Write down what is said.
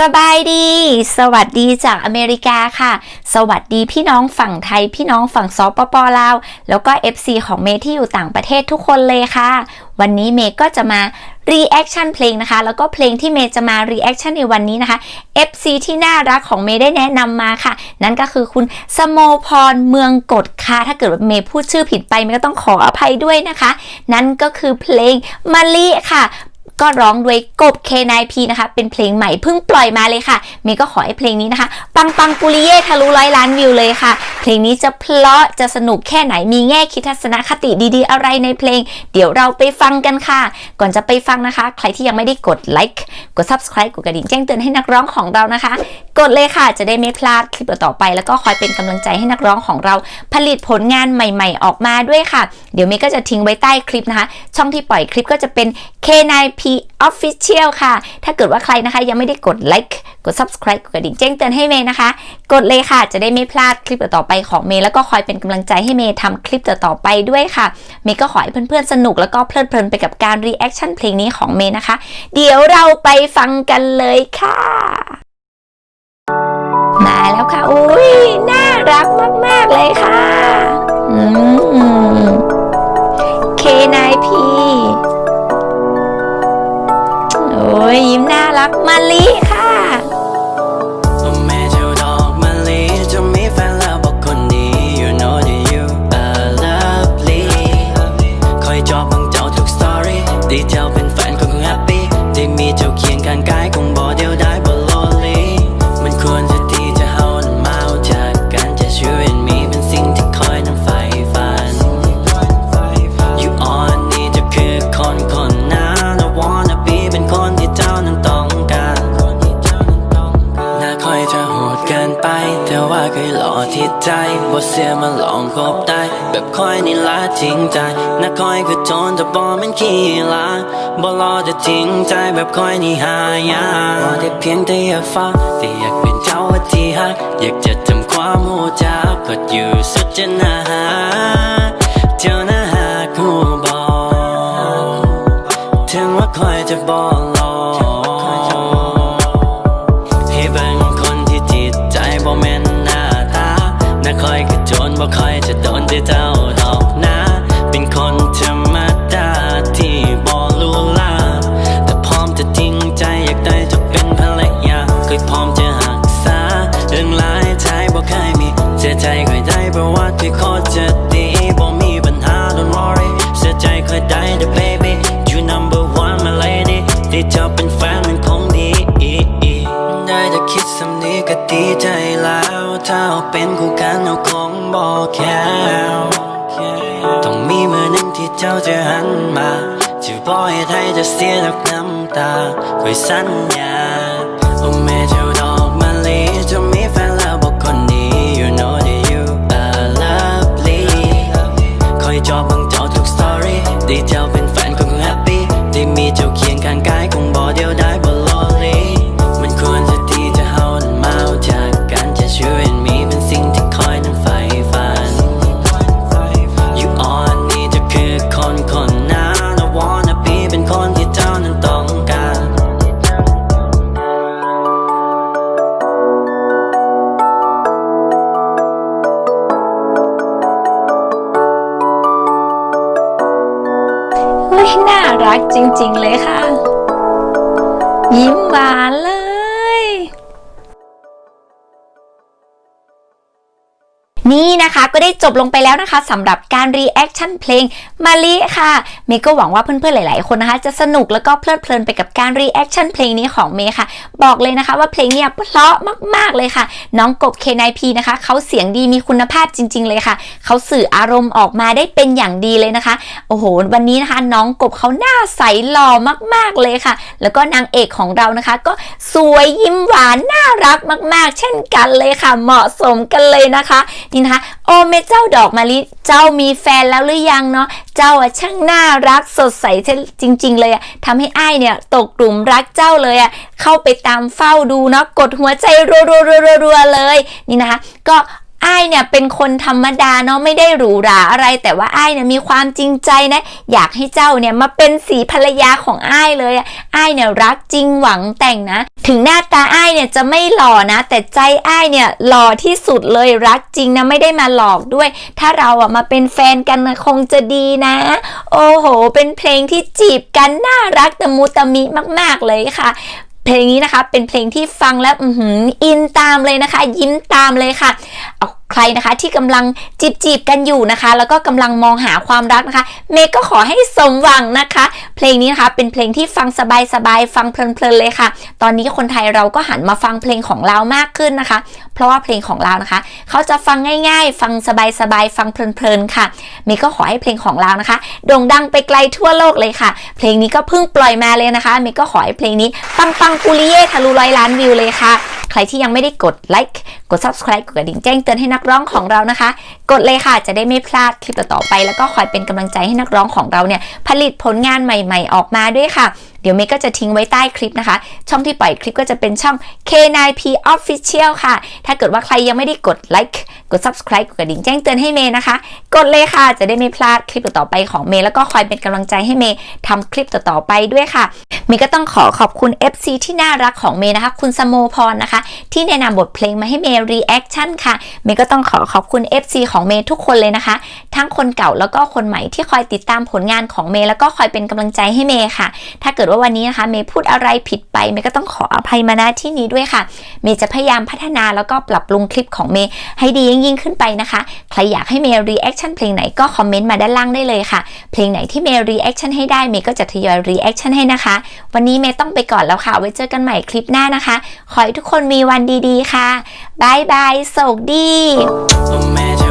สบายดี สวัสดีจากอเมริกาค่ะ สวัสดีพี่น้องฝั่งไทย พี่น้องฝั่งซอปปลาว แล้วก็ FC ของเมที่อยู่ต่างประเทศทุกคนเลยค่ะ วันนี้เมก็จะมา reaction เพลงนะคะ แล้วก็เพลงที่เมจะมา reaction ในวันนี้นะคะ FC ที่น่ารักของเมได้แนะนำมาค่ะ นั่นก็คือคุณสโมพรเมืองกฎค่ะ ถ้าเกิดว่าเมพูดชื่อผิดไปเมก็ต้องขออภัยด้วยนะคะ นั่นก็คือเพลงมะลิค่ะ ก็ร้องด้วยกบ K9P นะคะ เป็นเพลงใหม่เพิ่งปล่อยมาเลยค่ะเมย์ก็ขอให้เพลงนี้นะคะ ปังปังปุริเย่ทะลุร้อยล้านวิวเลยค่ะ เพลงนี้จะเพลาะจะสนุกแค่ไหนมีแง่คิดทัศนคติดีๆ อะไรในเพลง เดี๋ยวเราไปฟังกันค่ะ ก่อนจะไปฟังนะคะ ใครที่ยังไม่ได้กดไลค์กด subscribe กดกระดิ่งแจ้งเตือนให้นักร้องของเรานะคะ กดเลยค่ะจะได้ไม่พลาดคลิปต่อไป แล้วก็คอยเป็นกำลังใจให้นักร้องของเรา ผลิตผลงานใหม่ๆ ออกมาด้วยค่ะ เดี๋ยวเมย์ก็จะทิ้งไว้ใต้คลิปนะคะ ช่องที่ปล่อยคลิปก็จะเป็น K9P Official ค่ะ ถ้าเกิดว่าใครนะคะยังไม่ได้กดไลค์กด subscribe กดกระดิ่งแจ้งเตือนให้เมย์นะคะ กดเลยค่ะ จะได้ไม่พลาดคลิปต่อไปของเมย์แล้วก็คอยเป็นกำลังใจให้เมย์ทำคลิปต่อไปด้วยค่ะ เมย์ก็ขอให้เพื่อนๆสนุกแล้วก็เพลิดเพลินไปกับการ reaction เพลงนี้ของเมย์นะคะ เดี๋ยวเราไปฟังกันเลยค่ะ มาแล้วค่ะ อุ้ยน่ารักมากๆเลย ที่ใจบ่เสียมาลองคบได้ แบบคอยนี่ละจริงใจน่าคอยคือจรแต่บ่แมันขี้ลาบ่รอจะจริงใจแบบคอยนี่หายาบ่ได้เพียงแต่อยากฟังแต่อยากเป็นเจ้าที่ฮักอยากจะทำความหูจักก็อยู่สุดจะนาหาเจ้าน่าหากูบอกถึงว่าคอยจะบอก คอยจะโดนที่เจ้าดอกนะ เป็นคนธรรมดาที่บ่รู้ลาแต่พร้อมจะจริงใจอยากได้จะเป็นภรรยาเคยพร้อมจะหักษาเรื่องหลายใจบ่เคยมีเสียใจเคยได้ประวัติที่โคตรจะดีบ่มีปัญหา don't worry เสียใจเคยได้ the baby you number one my lady ที่เจ้าเป็นแฟนมันคงดีได้แต่คิดสำนีก็ดีใจแล้วถ้าเอาเป็นคู่กันเอา บอกแค่ต้องมีมือหนึ่งที่เจ้าจะหันมาจะบอกให้ไทยจะเสียดักน้ำตาคอยสัญญาโอ้แม่เจ้าดอกมะลิจะมีแฟนแล้วบอกคนนี้ you know that you are lovely คอยจอบบังจอทุกสตอรี่ได้เจ้าเป็น รักจริงๆเลยค่ะ ยิ้มหวานเลย นี่นะคะก็ได้จบลงไปแล้วนะคะสำหรับการ reaction เพลงมาลิค่ะ เมย์ก็หวังว่าเพื่อนๆหลาย ๆ คนนะคะ จะสนุกแล้วก็เพลิดเพลินไปกับการ reaction เพลงนี้ของเมย์ค่ะ บอกเลยนะคะว่าเพลงเนี่ยเพราะมากๆเลยค่ะ น้องกบ K9P นะคะเขาเสียงดีมีคุณภาพจริง ๆ เลยค่ะเขาสื่ออารมณ์ออกมาได้เป็นอย่างดีเลยนะคะ โอ้โห วันนี้นะคะ น้องกบเขาหน้าใสหล่อมาก ๆเลยค่ะ แล้วก็นางเอกของเรานะคะ ก็สวยยิ้มหวานน่ารักมาก ๆ เช่นกันเลยค่ะ เหมาะสมกันเลยนะคะนี่นะคะ โอเมเจ้าดอกมะลิเจ้ามีแฟนแล้วหรือยังเนาะเจ้าอะช่างน่ารักสดใสจริง ๆ เลยอะทำให้อ้ายเนี่ยตกกลุ่มรักเจ้าเลยอะเข้าไปตามเฝ้าดูเนาะกดหัวใจรัวๆๆๆเลยนี่นะคะ ก็ อ้ายเนี่ยเป็นคนธรรมดาเนาะไม่ได้หรูหราอะไร แต่ว่าอ้ายเนี่ยมีความจริงใจนะ อยากให้เจ้าเนี่ยมาเป็นสีภรรยาของอ้ายเลยอะอ้ายเนี่ยรักจริงหวังแต่งนะ ถึงหน้าตาอ้ายเนี่ยจะไม่หล่อนะ แต่ใจอ้ายเนี่ยหล่อที่สุดเลยรักจริงนะไม่ได้มาหลอกด้วย ถ้าเราอะมาเป็นแฟนกันนะคงจะดีนะ โอ้โห เป็นเพลงที่จีบกันน่ารักตะมุตะมิมาก ๆเลยค่ะ เพลงนี้นะคะ เป็นเพลงที่ฟังแล้วอื้มอินตามเลยนะคะ ยิ้มตามเลยค่ะเอาใครนะคะที่กำลังจีบจีบกันอยู่นะคะ แล้วก็กำลังมองหาความรักนะคะ เมย์ก็ขอให้สมหวังนะคะ เพลงนี้นะคะเป็นเพลงที่ฟังสบายๆฟังเพลินๆเลยค่ะ ตอนนี้คนไทยเราก็หันมาฟังเพลงของเรามากขึ้นนะคะ เพราะว่าเพลงของเรานะคะ เขาจะฟังง่าย ๆ ฟังสบายๆฟังเพลินๆค่ะ เมย์ก็ขอให้เพลงของเรานะคะโด่งดังไปไกลทั่วโลกเลยค่ะ เพลงนี้ก็เพิ่งปล่อยมาเลยนะคะ เมย์ก็ขอให้เพลงนี้ปังปังปุริเย่ทะลุร้อยล้านวิวเลยค่ะ รที่ยังไม่ได้กดไลค์กด subscribe กดกระดิ่งแจ้งเตือนให้นักร้องของเรานะคะ กดเลยค่ะจะได้ไม่พลาดคลิปต่อๆไป แล้วก็คอยเป็นกำลังใจให้นักร้องของเราเนี่ยผลิตผลงานใหม่ ๆ ออกมาด้วยค่ะ ดี๋ยวเมย์ก็จะทิ้งไว้ใต้คลิปนะคะ ช่องที่ปล่อยคลิปก็จะเป็นช่อง K9P Official ค่ะ ถ้าเกิดว่าใครยังไม่ได้กดไลค์กด subscribe กดกระดิ่งแจ้งเตือนให้เมย์นะคะ กดเลยค่ะ จะได้ไม่พลาดคลิปต่อไปของเมย์แล้วก็คอยเป็นกำลังใจให้เมย์ทำคลิปต่อๆไปด้วยค่ะเมย์ก็ต้องขอขอบคุณ FC ที่น่ารักของเมย์นะคะ คุณสโมพรนะคะ ที่แนะนำบทเพลงมาให้เมย์ reaction ค่ะเมย์ก็ต้องขอขอบคุณ FC ของเมย์ทุกคนเลยนะคะ ทั้งคนเก่าแล้วก็คนใหม่ที่คอยติดตามผลงานของเมย์แล้วก็คอยเป็นกำลังใจให้เมย์ค่ะ ถ้าเกิดว่าวันนี้นะคะเมย์พูดอะไรผิดไปเมย์ก็ต้องขออภัยมาณที่นี้ด้วยค่ะ เมย์จะพยายามพัฒนาแล้วก็ปรับปรุงคลิปของเมย์ให้ดียิ่งๆขึ้นไปนะคะ ใครอยากให้เมย์ reaction เพลงไหนก็คอมเมนต์มาด้านล่างได้เลยค่ะ เพลงไหนที่เมย์ reaction ให้ได้เมย์ก็จะทยอย reaction ให้นะคะ วันนี้เมย์ต้องไปก่อนแล้วค่ะ ไว้เจอกันใหม่คลิปหน้านะคะ ขอให้ทุกคนมีวันดีๆค่ะบายบายโชคดี